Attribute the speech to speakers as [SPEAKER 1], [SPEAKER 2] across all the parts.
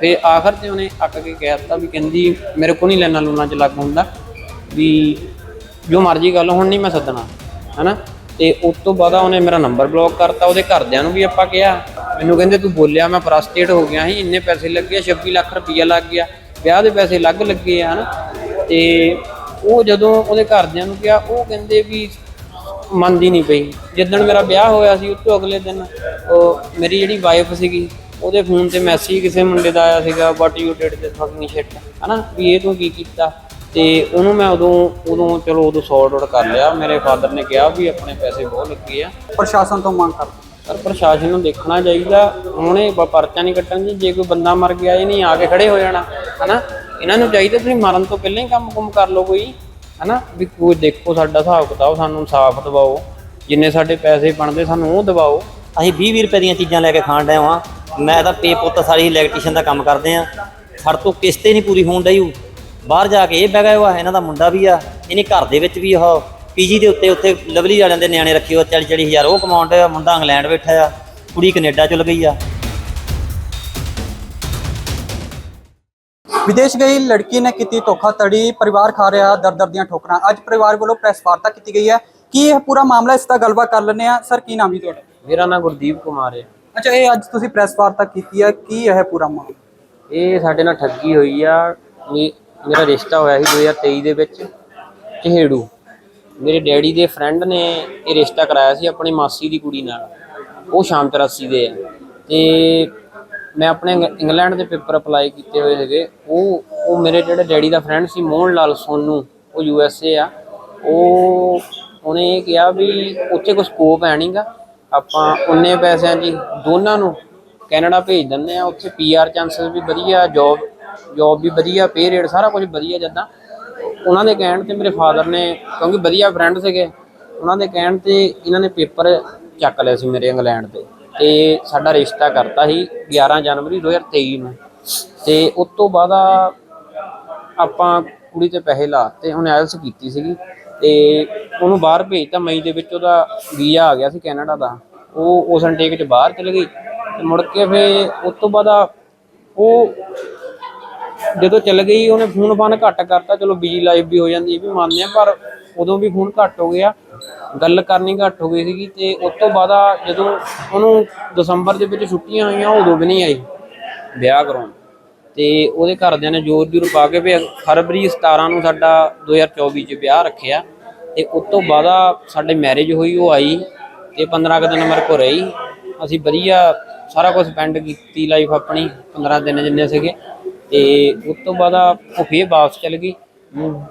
[SPEAKER 1] ਤੇ ਆਖਰ ਤੇ ਉਹਨੇ ਅੱਕ ਕੇ ਕਹਿ ਦਿੱਤਾ ਵੀ ਕਹਿੰਦੀ, ਮੇਰੇ ਕੋ ਨਹੀਂ ਲੈਣਾ ਲੂਣਾ ਚ ਲੱਗ ਹੁੰਦਾ, ਵੀ ਜੋ ਮਰਜ਼ੀ ਗੱਲ, ਹੁਣ ਨਹੀਂ ਮੈਂ ਸੱਦਣਾ, ਹਨਾ? ਤੇ ਉਸ ਤੋਂ ਬਾਅਦ ਉਹਨੇ ਮੇਰਾ ਨੰਬਰ ਬਲੌਕ ਕਰਤਾ, ਉਹਦੇ ਘਰਦਿਆਂ ਨੂੰ ਵੀ ਆਪਾਂ ਕਿਹਾ, ਮੈਨੂੰ ਕਹਿੰਦੇ ਤੂੰ ਬੋਲਿਆ, ਮੈਂ ਫਰਸਟ੍ਰੇਟ ਹੋ ਗਿਆ ਸੀ, ਇੰਨੇ ਪੈਸੇ ਲੱਗੇ 26 ਲੱਖ ਰੁਪਈਆ ਲੱਗ ਗਿਆ, ਵਿਆਹ ਦੇ ਪੈਸੇ ਲੱਗ ਲੱਗੇ ਆ, ਹਨਾ? ਤੇ ਉਹ ਜਦੋਂ ਉਹਦੇ ਘਰਦਿਆਂ ਨੂੰ ਕਿਹਾ, ਉਹ ਕਹਿੰਦੇ ਵੀ ਮੰਨਦੀ ਨਹੀਂ ਪਈ। ਜਿੱਦਣ ਮੇਰਾ ਵਿਆਹ ਹੋਇਆ ਸੀ, ਉਸ ਤੋਂ ਅਗਲੇ ਦਿਨ, ਉਹ ਮੇਰੀ ਜਿਹੜੀ ਵਾਈਫ ਸੀਗੀ ਉਹਦੇ ਫੋਨ ਤੇ ਮੈਸੇਜ ਕਿਸੇ ਮੁੰਡੇ ਦਾ ਆਇਆ ਸੀਗਾ what you did this fucking shit ਹਨਾ? ਵੀ ਇਹ ਤੂੰ ਕੀ ਕੀਤਾ? ਤੇ ਉਹਨੂੰ ਮੈਂ ਉਦੋਂ ਉਦੋਂ ਚਲੋ ਉਦੋਂ ਸੌਰਟ ਆਊਟ ਕਰ ਲਿਆ। ਮੇਰੇ ਫਾਦਰ ਨੇ ਕਿਹਾ ਵੀ ਆਪਣੇ ਪੈਸੇ ਬਹੁਤ ਲੱਗੇ ਆ।
[SPEAKER 2] ਪ੍ਰਸ਼ਾਸਨ ਤੋਂ ਮੰਗ ਕਰ।
[SPEAKER 1] ਪਰ ਪ੍ਰਸ਼ਾਸਨ ਨੂੰ ਦੇਖਣਾ ਚਾਹੀਦਾ। ਹੁਣੇ ਪਰਚਾ ਨਹੀਂ ਕੱਟਣਗੇ ਜੇ ਕੋਈ ਬੰਦਾ ਮਰ ਗਿਆ ਇਹ ਨਹੀਂ ਆ ਕੇ ਖੜੇ ਹੋ ਜਾਣਾ ਹਨਾ? ਇਹਨਾਂ ਨੂੰ ਚਾਹੀਦਾ ਤੁਸੀਂ ਮਰਨ ਤੋਂ ਪਹਿਲਾਂ ਹੀ ਕੰਮ ਕੁਮ ਕਰ ਲਓ ਕੋਈ ਹਨਾ? ਵੀ ਕੋਈ ਦੇਖੋ ਸਾਡਾ ਹਿਸਾਬ ਕਿਤਾਬ ਸਾਨੂੰ ਇਨਸਾਫ ਦਿਵਾਓ। ਜਿੰਨੇ ਸਾਡੇ ਪੈਸੇ ਬਣਦੇ ਸਾਨੂੰ ਉਹ ਦਿਵਾਓ।
[SPEAKER 3] ਅਸੀਂ 20 20 ਰੁਪਏ ਦੀਆਂ ਚੀਜ਼ਾਂ ਲੈ ਕੇ ਖਾਣ ਡਏ ਹਾਂ। ਮੈਂ ਤਾਂ ਪੇ ਪੁੱਤ ਸਾਰੀ ਇਲੈਕਟ੍ਰੀਸ਼ੀਅਨ ਦਾ ਕੰਮ ਕਰਦੇ ਆ ਸਾਡੇ ਤੋਂ ਕਿਸ਼ਤੇ ਨਹੀਂ ਪੂਰੀ ਹੋਣ ਡਈ ਬਾਹਰ ਜਾ ਕੇ ਇਹ ਬਹਿ ਗਿਆ ਵਾ ਇਹਨਾਂ ਦਾ ਮੁੰਡਾ ਵੀ ਆ ਇਹਨੇ ਘਰ ਦੇ ਵਿੱਚ ਵੀ ਉਹ ਪੀਜੀ ਦੇ ਉੱਤੇ ਉੱਥੇ ਲਵਲੀ ਵਾਲਿਆਂ ਦੇ ਨਿਆਣੇ ਰੱਖੇ ਹੋ 40 40 ਹਜ਼ਾਰ ਉਹ ਕਮਾਉਣ ਡਿਆ ਮੁੰਡਾ ਇੰਗਲੈਂਡ ਬੈਠਾ ਆ ਕੁੜੀ ਕੈਨੇਡਾ ਚਲ ਗਈ ਆ।
[SPEAKER 2] ਵਿਦੇਸ਼ ਗਈ ਲੜਕੀ ਨੇ ਕੀਤੀ ਧੋਖਾਧੜੀ ਪਰਿਵਾਰ ਖਾ ਰਿਹਾ ਦਰ ਦਰ ਦੀਆਂ ਠੋਕਰਾਂ। ਅੱਜ ਪਰਿਵਾਰ ਵੱਲੋਂ ਪ੍ਰੈਸ ਵਾਰਤਾ ਕੀਤੀ ਗਈ ਹੈ। ਕੀ ਇਹ ਪੂਰਾ ਮਾਮਲਾ ਇਸ ਦਾ ਗੱਲਬਾਤ ਕਰ ਲੈਂਦੇ ਆ ਸਰ ਕੀ ਨਾਮ ਹੈ ਤੁਹਾਡਾ?
[SPEAKER 1] ਮੇਰਾ ਨਾਮ ਗੁਰਦੀਪ ਕੁਮਾਰ ਹੈ।
[SPEAKER 2] ਅੱਛਾ, ਇਹ ਅੱਜ ਤੁਸੀਂ ਪ੍ਰੈਸ ਵਾਰਤਾ ਕੀਤੀ ਆ, ਕੀ ਇਹ ਪੂਰਾ ਮਾਮਲਾ?
[SPEAKER 1] ਇਹ ਸਾਡੇ ਨਾਲ ਠੱਗੀ ਹੋਈ ਆ। ਮੇ- ਮੇਰਾ ਰਿਸ਼ਤਾ ਹੋਇਆ ਸੀ 2023 ਦੇ ਵਿੱਚ ਚਹੇੜੂ ਮੇਰੇ ਡੈਡੀ ਦੇ ਫਰੈਂਡ ਨੇ ਇਹ ਰਿਸ਼ਤਾ ਕਰਾਇਆ ਸੀ ਆਪਣੀ ਮਾਸੀ ਦੀ ਕੁੜੀ ਨਾਲ। ਉਹ ਸ਼ਾਮ 84 ਦੇ ਆ। ਤੇ ਮੈਂ ਆਪਣੇ ਇੰਗਲੈਂਡ ਦੇ ਪੇਪਰ ਅਪਲਾਈ ਕੀਤੇ ਹੋਏ ਸੀਗੇ। ਉਹ ਉਹ ਮੇਰੇ ਜਿਹੜੇ ਡੈਡੀ ਦਾ ਫਰੈਂਡ ਸੀ, ਮੋਹਨ ਲਾਲ ਸੋਨੂ, ਉਹ ਯੂ ਐਸ ਏ ਆ। ਉਹ, ਉਹਨੇ ਇਹ ਕਿਹਾ ਵੀ ਉੱਥੇ ਕੋਈ ਸਕੋਪ ਹੈ ਨਹੀਂਗਾ ਆਪਾਂ ਉਨੇ ਪੈਸਿਆਂ ਦੀ ਦੋਨਾਂ ਨੂੰ ਕੈਨੇਡਾ ਭੇਜ ਦਿੰਦੇ ਆ ਉੱਥੇ ਪੀਆਰ ਚਾਂਸਸ ਵੀ ਵਧੀਆ ਜੌਬ ਜੌਬ ਵੀ ਵਧੀਆ ਪੇ ਰੇਟ ਸਾਰਾ ਕੁਝ ਵਧੀਆ ਜਦਾਂ। ਉਹਨਾਂ ਦੇ ਕਹਿਣ ਤੇ ਮੇਰੇ ਫਾਦਰ ਨੇ, ਕਿਉਂਕਿ ਵਧੀਆ ਫਰੈਂਡ ਸੀਗੇ, ਉਹਨਾਂ ਦੇ ਕਹਿਣ ਤੇ ਇਹਨਾਂ ਨੇ ਪੇਪਰ ਚੱਕ ਲਏ ਸੀ ਮੇਰੇ ਇੰਗਲੈਂਡ ਦੇ ਤੇ ਸਾਡਾ ਰਿਸ਼ਤਾ ਕਰਤਾ ਸੀ 11 ਜਨਵਰੀ 2023 ਨੂੰ। ਤੇ ਉਸ ਤੋਂ ਬਾਅਦ ਆਪਾਂ ਕੁੜੀ ਤੇ ਪੈਸੇ ਲਾਤੇ ਹੁਣ ਐਲਸ ਕੀਤੀ ਸੀਗੀ। ਤੇ ਉਹਨੂੰ ਬਾਹਰ ਭੇਜਤਾ, ਮਈ ਦੇ ਵਿੱਚ ਉਹਦਾ ਵੀਜ਼ਾ ਆ ਗਿਆ ਸੀ ਕੈਨੇਡਾ ਦਾ। ਉਹ ਉਸ ਇਨਟੇਕ ਚ ਬਾਹਰ ਚਲ ਗਈ ਤੇ ਮੁੜ ਕੇ ਫੇ ਉਸ ਤੋਂ ਬਾਅਦ ਉਹ ਜਦੋਂ ਚੱਲ ਗਈ, ਉਹਨੇ ਫੋਨ ਫਾਨ ਘੱਟ ਕਰਤਾ। ਚਲੋ ਬਿਜ਼ੀ ਲਾਈਫ ਵੀ ਹੋ ਜਾਂਦੀ ਇਹ ਵੀ ਮੰਨਦੇ ਆ ਪਰ ਉਦੋਂ ਵੀ ਫੋਨ ਘੱਟ ਹੋ ਗਿਆ। ਗੱਲ ਕਰਨੀ ਘੱਟ ਹੋ ਗਈ ਸੀਗੀ ਤੇ ਉਸ ਤੋਂ ਬਾਅਦ ਜਦੋਂ ਉਹਨੂੰ ਦਸੰਬਰ ਦੇ ਵਿੱਚ ਛੁੱਟੀਆਂ ਆਈਆਂ, ਉਦੋਂ ਵੀ ਨਹੀਂ ਆਈ ਵਿਆਹ ਕਰਾਉਣ। ਤੇ ਉਹਦੇ ਘਰਦਿਆਂ ਨੇ ਜ਼ੋਰ ਜ਼ੋਰ ਪਾ ਕੇ ਵੀ ਫਰਵਰੀ 17 ਨੂੰ ਸਾਡਾ 2024 ਚ ਵਿਆਹ ਰੱਖਿਆ ਤੇ ਉਸ ਤੋਂ ਬਾਅਦ ਸਾਡੇ ਮੈਰਿਜ ਹੋਈ ਉਹ ਆਈ ਤੇ 15 ਕੁ ਦਿਨ ਮੇਰੇ ਕੋਲ ਰਹੀ। ਅਸੀਂ ਵਧੀਆ ਸਾਰਾ ਕੁਝ ਸਪੈਂਡ ਕੀਤੀ ਲਾਈਫ ਆਪਣੀ 15 ਦਿਨ ਜਿੰਨੇ ਸੀਗੇ ਤੇ ਉਸ ਤੋਂ ਬਾਅਦ ਉਹ ਫੇਰ ਵਾਪਸ ਚਲ ਗਈ। ਅਮ,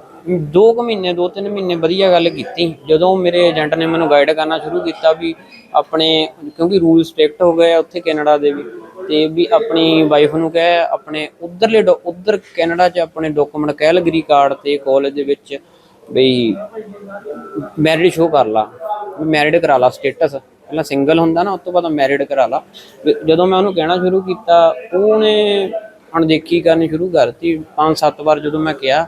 [SPEAKER 1] ਦੋ ਕੁ ਮਹੀਨੇ ਦੋ ਤਿੰਨ ਮਹੀਨੇ ਵਧੀਆ ਗੱਲ ਕੀਤੀ। ਜਦੋਂ ਮੇਰੇ ਏਜੰਟ ਨੇ ਮੈਨੂੰ ਗਾਈਡ ਕਰਨਾ ਸ਼ੁਰੂ ਕੀਤਾ ਵੀ ਆਪਣੇ ਕਿਉਂਕਿ ਰੂਲ ਸਟ੍ਰਿਕਟ ਹੋ ਗਏ ਆ ਉੱਥੇ ਕੈਨੇਡਾ ਦੇ ਵੀ। ਤੇ ਵੀ ਆਪਣੀ ਵਾਈਫ ਨੂੰ ਕਹਿ, ਆਪਣੇ ਉਧਰਲੇ ਉਧਰ ਕੈਨੇਡਾ 'ਚ ਆਪਣੇ ਡਾਕੂਮੈਂਟ ਕੈਲਗਰੀ ਕਾਰਡ ਤੇ ਕਾਲਜ ਦੇ ਵਿੱਚ ਬਈ ਮੈਰਿਡ ਸ਼ੋ ਕਰ ਲਾ ਮੈਰਿਡ ਕਰਾ ਲਾ ਸਟੇਟਸ ਪਹਿਲਾਂ ਸਿੰਗਲ ਹੁੰਦਾ ਨਾ, ਉਸ ਤੋਂ ਬਾਅਦ ਮੈਰਿਡ ਕਰਾ ਲਾ। ਵੀ ਜਦੋਂ ਮੈਂ ਉਹਨੂੰ ਕਹਿਣਾ ਸ਼ੁਰੂ ਕੀਤਾ, ਉਹਨੇ ਅਣਦੇਖੀ ਕਰਨੀ ਸ਼ੁਰੂ ਕਰਤੀ। ਪੰਜ ਸੱਤ ਵਾਰ ਜਦੋਂ ਮੈਂ ਕਿਹਾ,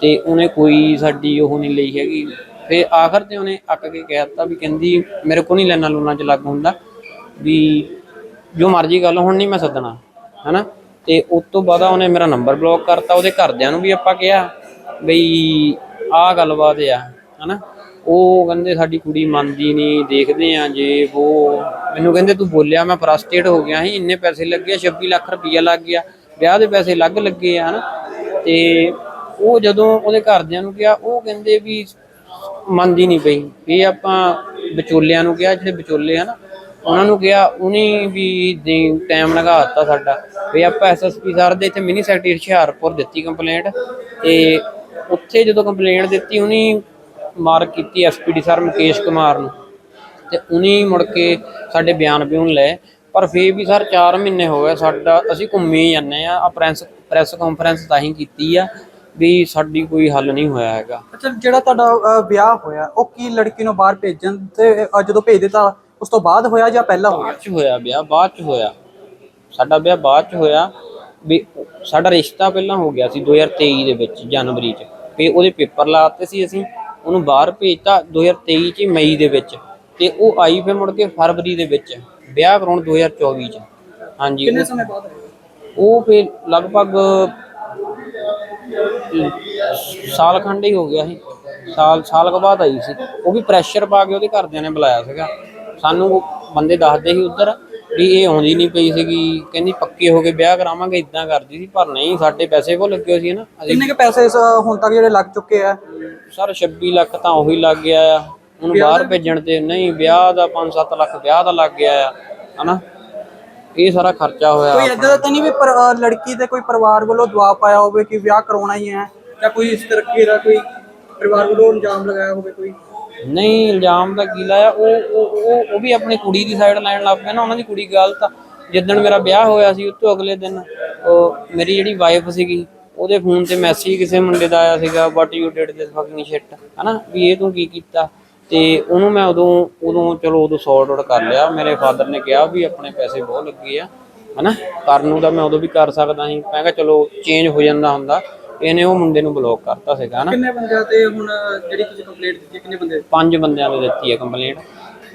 [SPEAKER 1] ਤੇ ਉਹਨੇ ਕੋਈ ਸਾਡੀ ਉਹ ਨਹੀਂ ਲਈ ਹੈਗੀ। ਫੇ ਆਖਰ ਤੇ ਉਹਨੇ ਅੱਕ ਕੇ ਕਹਿ ਦਿੱਤਾ ਵੀ ਕਹਿੰਦੀ, ਮੇਰੇ ਕੋ ਨਹੀਂ ਲੈਣਾ ਲੂਣਾ ਚ ਲੱਗ ਹੁੰਦਾ। ਵੀ ਜੋ ਮਰਜ਼ੀ ਗੱਲ ਹੁਣ, ਨਹੀਂ ਮੈਂ ਸੱਦਣਾ, ਹਨਾ? ਤੇ ਉਸ ਤੋਂ ਬਾਅਦ ਉਹਨੇ ਮੇਰਾ ਨੰਬਰ ਬਲੌਕ ਕਰਤਾ, ਉਹਦੇ ਘਰਦਿਆਂ ਨੂੰ ਵੀ ਆਪਾਂ ਕਿਹਾ ਬਈ ਆਹ ਗੱਲਬਾਤ ਆ, ਹਨਾ? ਉਹ ਕਹਿੰਦੇ ਸਾਡੀ ਕੁੜੀ ਮੰਨਦੀ ਨਹੀਂ ਦੇਖਦੇ ਆ ਜੇ ਉਹ ਮੈਨੂੰ ਕਹਿੰਦੇ ਤੂੰ ਬੋਲਿਆ, ਮੈਂ ਫਰਸਟ੍ਰੇਟ ਹੋ ਗਿਆ ਸੀ, ਇੰਨੇ ਪੈਸੇ ਲੱਗੇ 26 ਲੱਖ ਰੁਪਈਆ ਲੱਗ ਗਿਆ, ਵਿਆਹ ਦੇ ਪੈਸੇ ਲੱਗ ਲੱਗੇ ਆ, ਹਨਾ? ਤੇ ਉਹ ਜਦੋਂ ਉਹਦੇ ਘਰਦਿਆਂ ਨੂੰ ਕਿਹਾ, ਉਹ ਕਹਿੰਦੇ ਵੀ ਮੰਨਦੀ ਨਹੀਂ ਪਈ ਇਹ ਆਪਾਂ ਵਿਚੋਲਿਆਂ ਨੂੰ ਕਿਹਾ, ਜਿਹੜੇ ਵਿਚੋਲੇ ਹਨ ਉਹਨਾਂ ਨੂੰ ਕਿਹਾ, ਉਹਨੇ ਵੀ ਟਾਈਮ ਲਗਾ ਦਿੱਤਾ ਸਾਡਾ। ਵੀ ਆਪਾਂ ਐਸਐਸਪੀ ਸਰ ਦੇ ਇੱਥੇ ਮਿਨੀ ਸੈਕਟਰੀ ਹੁਸ਼ਿਆਰਪੁਰ ਦਿੱਤੀ ਕੰਪਲੇਂਟ ਤੇ ਉੱਥੇ ਜਦੋਂ ਕੰਪਲੇਂਟ ਦਿੱਤੀ, ਉਹਨੇ ਮਾਰ ਕੀਤੀ ਐਸਪੀਡੀ ਸਰ ਮੁਕੇਸ਼ ਕੁਮਾਰ ਨੂੰ। ਤੇ ਉਹਨੇ ਮੁੜ ਕੇ ਸਾਡੇ ਬਿਆਨ ਬਿਊਨ ਲਏ। ਪਰ ਫੇਰ ਵੀ ਸਰ 4 ਮਹੀਨੇ ਹੋ ਗਏ ਸਾਡਾ, ਅਸੀਂ ਘੁੰਮੀ ਜਾਂਦੇ ਆ ਆ ਪ੍ਰੈਸ ਪ੍ਰੈਸ ਕਾਨਫਰੰਸ ਤਾਂ ਹੀ ਕੀਤੀ ਆ, ਵੀ ਸਾਡੀ ਕੋਈ ਹੱਲ ਨਹੀਂ ਹੋਇਆ ਹੈਗਾ।
[SPEAKER 2] ਅੱਛਾ, ਜਿਹੜਾ ਤੁਹਾਡਾ ਵਿਆਹ ਹੋਇਆ, ਉਹ ਕੀ ਲੜਕੀ ਨੂੰ ਬਾਹਰ ਭੇਜਣ ਤੇ ਜਦੋਂ ਭੇਜ ਦਿੱਤਾ ਉਸ ਤੋਂ ਬਾਅਦ ਹੋਇਆ ਜਾਂ ਪਹਿਲਾਂ ਹੋਇਆ?
[SPEAKER 1] ਬਾਅਦ ਚ ਹੋਇਆ ਵਿਆਹ ਬਾਅਦ ਚ ਹੋਇਆ। ਸਾਡਾ ਵਿਆਹ ਬਾਅਦ ਚ ਹੋਇਆ। ਵੀ ਸਾਡਾ ਰਿਸ਼ਤਾ ਪਹਿਲਾਂ ਹੋ ਗਿਆ ਸੀ 2023 ਦੇ ਵਿੱਚ ਜਨਵਰੀ ਚ। ਤੇ ਉਹਦੇ ਪੇਪਰ ਲਾਤੇ ਸੀ ਅਸੀਂ ਉਹਨੂੰ ਬਾਹਰ ਭੇਜਤਾ 2023 ਚ ਮਈ ਦੇ ਵਿੱਚ। ਤੇ ਉਹ ਆਈ ਫਿਰ ਮੁੜ ਕੇ ਫਰਵਰੀ ਦੇ ਵਿੱਚ ਵਿਆਹ ਕਰਾਉਣ 2024 ਚ। ਹਾਂਜੀ
[SPEAKER 2] ਕਿੰਨੇ ਸਮੇਂ ਬਾਅਦ
[SPEAKER 1] ਉਹ ਫਿਰ ਲਗਭਗ ਸਾਲ ਖੰਡ ਹੀ ਹੋ ਗਿਆ ਸੀ। ਸਾਲ ਸਾਲ ਕੁ ਬਾਅਦ ਆਈ ਸੀ। ਉਹ ਵੀ ਪ੍ਰੈਸ਼ਰ ਪਾ ਕੇ ਉਹਦੇ ਘਰਦਿਆਂ ਨੇ ਬੁਲਾਇਆ ਸੀਗਾ। ਸਾਨੂੰ ਬੰਦੇ ਦੱਸਦੇ ਸੀ ਉੱਧਰ ਵੀ ਇਹ ਆਉਂਦੀ ਨਹੀਂ ਪਈ ਸੀਗੀ। ਕਹਿੰਦੀ ਪੱਕੇ ਹੋ ਕੇ ਵਿਆਹ ਕਰਾਵਾਂਗੇ ਇਦਾਂ ਕਰਦੀ ਸੀ ਪਰ ਨਹੀਂ ਸਾਡੇ ਪੈਸੇ ਕੋ ਲੱਗੇ ਸੀ ਨਾ। ਅਸੀਂ
[SPEAKER 2] ਕਿੰਨੇ ਕੇ ਪੈਸੇ ਹੁਣ ਤੱਕ ਜਿਹੜੇ ਲੱਗ ਚੁੱਕੇ ਆ?
[SPEAKER 1] ਸਰ 26 ਲੱਖ ਤਾਂ ਉਹੀ ਲੱਗ ਗਿਆ ਆ। ਉਹਨੂੰ ਬਾਹਰ ਭੇਜਣ ਤੇ ਨਹੀਂ ਵਿਆਹ ਦਾ 5-7 ਲੱਖ ਵਿਆਹ ਦਾ ਲੱਗ ਗਿਆ ਆ ਹਨਾ? ਇਹ ਸਾਰਾ ਖਰਚਾ ਹੋਇਆ
[SPEAKER 2] ਕੋਈ ਏਦਾਂ ਦਾ ਤਾਂ ਨਹੀਂ ਵੀ ਪਰ- ਲੜਕੀ ਦੇ ਕੋਈ ਪਰਿਵਾਰ ਵੱਲੋਂ ਦਬਾਅ ਪਾਇਆ ਹੋਵੇ ਕਿ ਵਿਆਹ ਕਰਾਉਣਾ ਹੀ ਹੈ ਜਾਂ ਕੋਈ ਇਸ ਤਰ੍ਹਾਂ ਦਾ ਕੋਈ ਪਰਿਵਾਰ ਵੱਲੋਂ ਇਲਜ਼ਾਮ ਲਗਾਇਆ ਹੋਵੇ ਕੋਈ?
[SPEAKER 1] ਨਹੀਂ, ਇਲਜ਼ਾਮ ਦਾ ਕੀ ਲਾਇਆ? ਉਹ ਉਹ ਉਹ- ਵੀ ਆਪਣੀ ਕੁੜੀ ਦੀ ਸਾਈਡ ਲੈਣ ਲੱਗ ਪਏ ਨਾ, ਉਹਨਾਂ ਦੀ ਕੁੜੀ ਗਲਤ ਆ। ਜਿੱਦਣ ਮੇਰਾ ਵਿਆਹ ਹੋਇਆ ਸੀ ਉਸ ਤੋਂ ਅਗਲੇ ਦਿਨ ਉਹ ਮੇਰੀ ਜਿਹੜੀ ਵਾਈਫ ਸੀਗੀ, ਉਹਦੇ ਫੋਨ ਤੇ ਮੈਸੇਜ ਕਿਸੇ ਮੁੰਡੇ ਦਾ ਆਇਆ ਸੀਗਾ what you did this fucking shit ਹਨਾ? ਵੀ ਇਹ ਤੂੰ ਕੀ ਕੀਤਾ? ਤੇ ਉਹਨੂੰ ਮੈਂ ਉਦੋਂ ਉਦੋਂ ਚਲੋ ਉਦੋਂ ਸੌਰਟ ਆਊਟ ਕਰ ਲਿਆ। ਮੇਰੇ ਫਾਦਰ ਨੇ ਕਿਹਾ ਵੀ ਆਪਣੇ ਪੈਸੇ ਬਹੁਤ ਲੱਗੇ ਆ, ਹਨਾ? ਕਰਨ ਨੂੰ ਤਾਂ ਮੈਂ ਉਦੋਂ ਵੀ ਕਰ ਸਕਦਾ ਸੀ। ਮੈਂ ਕਿਹਾ ਚਲੋ ਚੇਂਜ ਹੋ ਜਾਂਦਾ ਹੁੰਦਾ। ਇਹਨੇ ਉਹ ਮੁੰਡੇ ਨੂੰ ਬਲੌਕ ਕਰਤਾ ਸੀਗਾ ਹਨਾ।
[SPEAKER 2] ਕਿੰਨੇ ਬੰਦਿਆਂ ਤੇ ਹੁਣ ਜਿਹੜੀ ਤੁਸੀਂ ਕੰਪਲੇਂਟ ਦਿੱਤੀ ਕਿੰਨੇ ਬੰਦੇ?
[SPEAKER 1] ਪੰਜ ਬੰਦਿਆਂ ਨੇ ਦਿੱਤੀ ਹੈ ਕੰਪਲੇਂਟ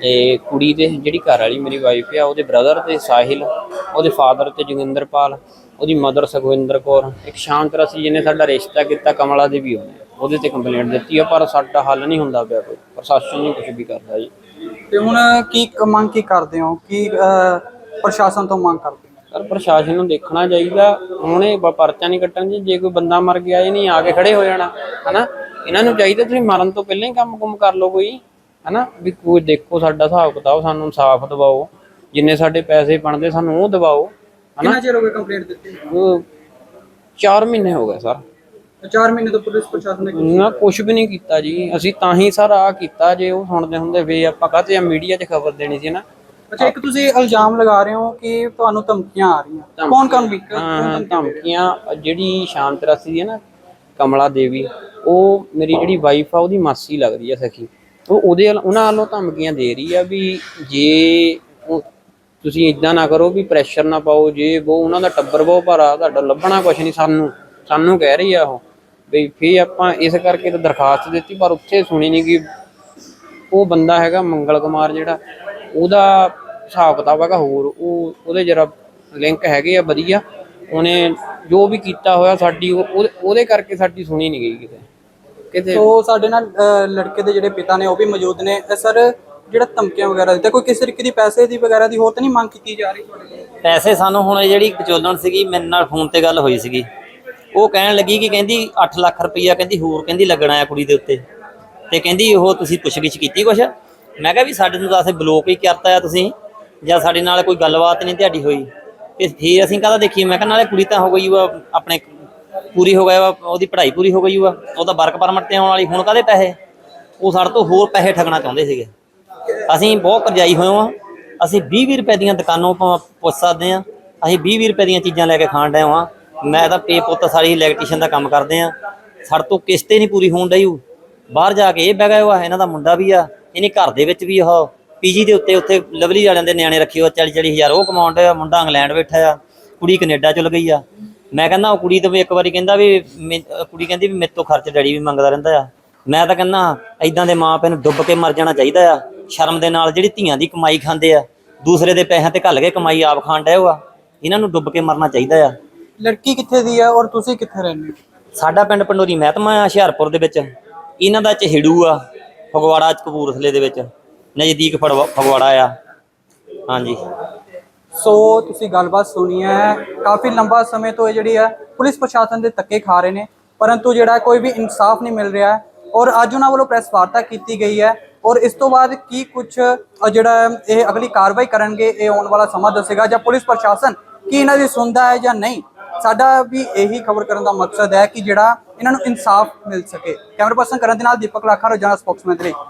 [SPEAKER 1] ਤੇ ਕੁੜੀ ਦੇ ਜਿਹੜੀ ਘਰ ਵਾਲੀ ਮੇਰੀ ਵਾਈਫ ਆ ਉਹਦੇ ਬ੍ਰਦਰ ਤੇ ਸਾਹਿਲ ਉਹਦੇ ਫਾਦਰ ਤੇ ਜੋਗਿੰਦਰਪਾਲ ਉਹਦੀ ਮਦਰ ਸੁਖਵਿੰਦਰ ਕੌਰ ਇੱਕ ਸ਼ਾਂਤ ਰਸੀ ਜਿਹਨੇ ਸਾਡਾ ਰਿਸ਼ਤਾ ਕੀਤਾ ਕਮਲਾ ਦੇ ਵੀ ਉਹਨੇ। ਉਹਦੇ ਤੇ ਕੰਪਲੇਂਟ ਦਿੱਤੀ ਆ ਪਰ ਸਾਡਾ ਹੱਲ ਨਹੀਂ ਹੁੰਦਾ ਪਿਆ ਕੋਈ। ਪ੍ਰਸ਼ਾਸਨ ਨਹੀਂ ਕੁਝ ਵੀ ਕਰਦਾ ਜੀ।
[SPEAKER 2] ਤੇ ਹੁਣ ਕੀ ਮੰਗ ਕੀ ਕਰਦੇ ਹੋ? ਕੀ ਪ੍ਰਸ਼ਾਸਨ ਤੋਂ ਮੰਗ ਕਰਦੇ
[SPEAKER 1] ਪਰ ਪ੍ਰਸ਼ਾਸਨ ਨੂੰ ਦੇਖਣਾ ਚਾਹੀਦਾ ਹੁਣੇ ਪਰਚਾ ਨਹੀਂ ਕੱਟਣ ਜੀ ਜੇ ਕੋਈ ਬੰਦਾ ਮਰ ਗਿਆ ਇਹ ਨਹੀਂ ਆ ਕੇ ਖੜੇ ਹੋ ਜਾਣਾ ਹਨਾ? ਇਹਨਾਂ ਨੂੰ ਚਾਹੀਦਾ ਤੁਸੀਂ ਮਰਨ ਤੋਂ ਪਹਿਲਾਂ ਹੀ ਕੰਮ ਕੁਮ ਕਰ ਲਓ ਕੋਈ ਹਨਾ? ਵੀ ਕੋਈ ਦੇਖੋ ਸਾਡਾ ਹਿਸਾਬ ਕਿਤਾਬ ਸਾਨੂੰ ਇਨਸਾਫ ਦਿਵਾਓ ਜਿੰਨੇ ਸਾਡੇ ਪੈਸੇ ਬਣਦੇ ਸਾਨੂੰ ਉਹ ਦਿਵਾਓ ਹਨਾ?
[SPEAKER 2] ਕਿੰਨਾ ਚਿਰ ਹੋ ਗਿਆ ਕੰਪਲੇਂਟ ਦਿੱਤੀ?
[SPEAKER 1] ਉਹ 4 ਮਹੀਨੇ ਹੋ ਗਏ ਸਰ।
[SPEAKER 2] 4 ਮਹੀਨੇ ਤੋਂ ਪੁਲਿਸ ਪ੍ਰਸ਼ਾਸਨ ਨੇ
[SPEAKER 1] ਨਾ ਕੁਝ ਵੀ ਨਹੀਂ ਕੀਤਾ ਜੀ। ਅਸੀਂ ਤਾਂ ਹੀ ਸਰ ਆ ਕੀਤਾ ਜੇ ਉਹ ਸੁਣਦੇ ਹੁੰਦੇ ਵੇ ਆਪਾਂ ਕਾਹਤੇ ਆ ਮੀਡੀਆ 'ਚ ਖਬਰ ਦੇਣੀ ਸੀ ਨਾ
[SPEAKER 2] ਅੱਛਾ ਇੱਕ ਤੁਸੀਂ ਇਲਜ਼ਾਮ ਲਗਾ ਰਹੇ ਹੋ ਕਿ ਤੁਹਾਨੂੰ ਧਮਕੀਆਂ ਆ ਰਹੀਆਂ। ਕੌਣ ਕੌਣ ਵੀ
[SPEAKER 1] ਹਾਂ ਧਮਕੀਆਂ ਜਿਹੜੀ ਸ਼ਾਂਤ ਰਸੀ ਹੈ ਨਾ ਕਮਲਾ ਦੇਵੀ ਉਹ ਮੇਰੀ ਜਿਹੜੀ ਵਾਈਫ ਆ ਉਹਦੀ ਮਾਸੀ ਲੱਗਦੀ ਆ ਸਖੀ। ਉਹ ਉਹਦੇ ਵੱਲ- ਉਹਨਾਂ ਵੱਲੋਂ ਧਮਕੀਆਂ ਦੇ ਰਹੀ ਆ ਵੀ ਜੇ ਉਹ- ਤੁਸੀਂ ਇਦਾਂ ਨਾ ਕਰੋ ਵੀ ਪ੍ਰੈਸ਼ਰ ਨਾ ਪਾਓ ਜੇ ਉਹ ਉਹਨਾਂ ਦਾ ਟੱਬਰ ਬਹੁਤ ਭਾਰਾ ਤੁਹਾਡਾ ਲੱਭਣਾ ਕੁਛ ਨਹੀਂ ਸਾਨੂੰ ਸਾਨੂੰ ਕਹਿ ਰਹੀ ਆ ਉਹ। ਵੀ ਫੇ ਆਪਾਂ ਇਸ ਕਰਕੇ ਤਾਂ ਦਰਖਾਸਤ ਦਿੱਤੀ ਪਰ ਉੱਥੇ ਸੁਣੀ ਨਹੀਂ ਕਿ ਉਹ ਬੰਦਾ ਹੈਗਾ ਮੰਗਲ ਕੁਮਾਰ ਜਿਹੜਾ ਉਹਦਾ ਹਿਸਾਬ ਕਿਤਾਬ ਹੈਗਾ ਹੋਰ ਉਹ ਉਹਦੇ ਜਰਾ ਲਿੰਕ ਹੈਗੇ ਆ ਵਧੀਆ ਉਹਨੇ ਜੋ ਵੀ ਕੀਤਾ ਹੋਇਆ ਸਾਡੀ ਉਹ- ਉਹਦੇ- ਕਰਕੇ ਸਾਡੀ ਸੁਣੀ ਨਹੀਂ ਗਈ ਕਿਤੇ। ਕਿਤੇ
[SPEAKER 2] ਸੋ ਸਾਡੇ ਨਾਲ ਅ, ਲੜਕੇ ਦੇ ਜਿਹੜੇ ਪਿਤਾ ਨੇ ਉਹ ਵੀ ਮੌਜੂਦ ਨੇ। ਸਰ ਜਿਹੜਾ ਧਮਕੀਆਂ ਵਗੈਰਾ ਦਿੱਤਾ ਕੋਈ ਕਿਸੇ ਤਰੀਕੇ ਦੀ ਪੈਸੇ ਦੀ ਵਗੈਰਾ ਦੀ ਹੋਰ ਤਾਂ ਨਹੀਂ ਮੰਗ ਕੀਤੀ ਜਾ ਰਹੀ ਤੁਹਾਡੇ ਕੋਲ?
[SPEAKER 3] ਪੈਸੇ ਸਾਨੂੰ ਹੁਣ ਇਹ ਜਿਹੜੀ ਵਿਚੋਲਣ ਸੀਗੀ ਮੇਰੇ ਨਾਲ ਫੋਨ ਤੇ ਗੱਲ ਹੋਈ ਸੀਗੀ। ਉਹ ਕਹਿਣ ਲੱਗੀ ਕਿ ਕਹਿੰਦੀ 8 ਲੱਖ ਰੁਪਈਆ ਕਹਿੰਦੀ ਹੋਰ ਕਹਿੰਦੀ ਲੱਗਣਾ ਆ ਕੁੜੀ ਦੇ ਉੱਤੇ। ਤੇ ਕਹਿੰਦੀ ਉਹ ਤੁਸੀਂ ਪੁੱਛਗਿੱਛ ਕੀਤੀ ਕੁਛ? ਮੈਂ ਕਿਹਾ ਵੀ ਸਾਡੇ ਨੂੰ ਤਾਂ ਅਸੀਂ ਬਲੋਕ ਹੀ ਕਰਤਾ ਆ ਤੁਸੀਂ। ਜਾਂ ਸਾਡੇ ਨਾਲ ਕੋਈ ਗੱਲਬਾਤ ਨਹੀਂ ਤੁਹਾਡੀ ਹੋਈ। ਤੇ ਫਿਰ ਅਸੀਂ ਕਾਹਦਾ ਦੇਖੀ ਮੈਂ ਕਿਹਾ ਨਾਲੇ ਕੁੜੀ ਤਾਂ ਹੋ ਗਈ ਵਾ, ਆਪਣੇ ਪੂਰੀ ਹੋ ਗਿਆ ਵਾ, ਉਹਦੀ ਪੜ੍ਹਾਈ ਪੂਰੀ ਹੋ ਗਈ ਵਾ ਉਹਦਾ ਵਰਕ ਪਰਮਿਟ ਤੇ ਆਉਣ ਵਾਲੀ, ਹੁਣ ਕਾਹਦੇ ਪੈਸੇ? ਉਹ ਸਾਡੇ ਤੋਂ ਹੋਰ ਪੈਸੇ ਠੱਗਣਾ ਚਾਹੁੰਦੇ ਸੀਗੇ। ਅਸੀਂ ਬਹੁਤ ਕਰਜਾਈ ਹੋਏ ਹਾਂ, ਅਸੀਂ 20 20 ਰੁਪਏ ਦੀਆਂ ਦੁਕਾਨੋਂ ਤੋਂ ਪੁੱਛ ਸਕਦੇ ਹਾਂ, ਅਸੀਂ 20 20 ਰੁਪਏ ਦੀਆਂ ਚੀਜ਼ਾਂ ਲੈ ਕੇ ਖਾਣ ਡਏ ਹਾਂ। ਮੈਂ ਤਾਂ ਪੇ ਪੁੱਤ ਸਾਰੀ ਇਲੈਕਟ੍ਰੀਸ਼ੀਅਨ ਦਾ ਕੰਮ ਕਰਦੇ ਆ ਸਾਡੇ ਤੋਂ ਕਿਸ਼ਤੇ ਨਹੀਂ ਪੂਰੀ ਹੋਣ ਡਈ ਬਾਹਰ ਜਾ ਕੇ ਇਹ ਬਹਿ ਗਿਆ ਵਾ, ਇਹਨਾਂ ਦਾ ਮੁੰਡਾ ਵੀ ਆ, ਇਹਨੇ ਘਰ ਦੇ ਵਿੱਚ ਵੀ ਉਹ ਪੀਜੀ ਦੇ ਉੱਤੇ ਉੱਥੇ ਲਵਲੀ ਵਾਲਿਆਂ ਦੇ ਨਿਆਣੇ ਰੱਖੇ ਹੋ 40 40 ਹਜ਼ਾਰ। ਉਹ ਕਮਾਉਣ ਡਿਆ ਮੁੰਡਾ ਇੰਗਲੈਂਡ ਬੈਠਾ ਆ ਕੁੜੀ ਕੈਨੇਡਾ ਚਲ ਗਈ ਆ। ਮੈਂ ਕਹਿੰਦਾ ਉਹ ਕੁੜੀ ਤੋਂ ਵੀ ਇੱਕ ਵਾਰੀ ਕਹਿੰਦਾ ਵੀ ਕੁੜੀ ਕਹਿੰਦੀ ਵੀ ਮੇਰੇ ਤੋਂ ਖਰਚ ਡੈਡੀ ਵੀ ਮੰਗਦਾ ਰਹਿੰਦਾ ਆ। ਮੈਂ ਤਾਂ ਕਹਿੰਦਾ ਐਦਾਂ ਦੇ ਮਾਂ ਨੂੰ ਡੁੱਬ ਕੇ ਮਰ ਜਾਣਾ ਚਾਹੀਦਾ ਆ। ਸ਼ਰਮ ਦੇ ਨਾਲ ਜਿਹੜੀ ਧੀਆਂ ਦੀ ਕਮਾਈ ਖਾਂਦੇ ਆ ਦੂਸਰੇ ਦੇ ਪੈਸਿਆਂ ਤੇ ਘੱਲ ਕੇ ਕਮਾਈ ਆਪ ਖਾਣ ਡਏ ਆ। ਇਹਨਾਂ ਨੂੰ ਡੁੱਬ ਕੇ ਮਰਨਾ ਚਾਹੀਦਾ ਆ।
[SPEAKER 2] ਲੜਕੀ ਕਿੱਥੇ ਦੀ ਹੈ ਔਰ ਤੁਸੀਂ ਕਿੱਥੇ ਰਹਿੰਦੇ
[SPEAKER 3] ਸਾਡਾ ਪਿੰਡ ਪੰਡੋਰੀ ਮਹਿਤਮਾ ਆ ਹੁਸ਼ਿਆਰਪੁਰ ਦੇ ਵਿੱਚ। ਇਹਨਾਂ ਦਾ ਚਿਹੜੂ ਆ ਫਗਵਾੜਾ ਚ ਕਪੂਰਥਲੇ ਦੇ ਵਿੱਚ। ਨਜ਼ਦੀਕ ਫੜਵਾ- ਫਗਵਾੜਾ ਆ। ਹਾਂਜੀ।
[SPEAKER 2] ਸੋ ਤੁਸੀਂ ਗੱਲਬਾਤ ਸੁਣੀ ਹੈ। ਕਾਫੀ ਲੰਬਾ ਸਮੇਂ ਤੋਂ ਇਹ ਜਿਹੜੀ ਹੈ ਪੁਲਿਸ ਪ੍ਰਸ਼ਾਸਨ ਦੇ ਧੱਕੇ ਖਾ ਰਹੇ ਨੇ ਪਰੰਤੂ ਜਿਹੜਾ ਕੋਈ ਵੀ ਇਨਸਾਫ ਨਹੀਂ ਮਿਲ ਰਿਹਾ ਹੈ ਔਰ ਅੱਜ ਉਹਨਾਂ ਵੱਲੋਂ ਪ੍ਰੈਸ ਵਾਰਤਾ ਕੀਤੀ ਗਈ ਹੈ ਔਰ ਇਸ ਤੋਂ ਬਾਅਦ ਕੀ ਕੁਝ ਜਿਹੜਾ ਹੈ, ਇਹ ਅਗਲੀ ਕਾਰਵਾਈ ਕਰਨਗੇ ਇਹ ਆਉਣ ਵਾਲਾ ਸਮਾਂ ਦੱਸੇਗਾ ਜਾਂ ਪੁਲਿਸ ਪ੍ਰਸ਼ਾਸਨ ਕੀ ਇਹਨਾਂ ਦੀ ਸੁਣਦਾ ਹੈ ਜਾਂ ਨਹੀਂ ਸਾਡਾ ਵੀ ਇਹੀ ਖਬਰ ਕਰਨ ਦਾ ਮਕਸਦ ਹੈ ਕਿ ਜਿਹੜਾ ਇਹਨਾਂ ਨੂੰ ਇਨਸਾਫ ਮਿਲ ਸਕੇ। ਕੈਮਰਾ ਪਰਸਨ ਕਰਨ ਦੇ ਨਾਲ ਦੀਪਕ ਲਾਖਾ ਰੋਜ਼ਾਨਾ ਸਪੋਕਸਮੈਨ ਦੇ ਲਈ।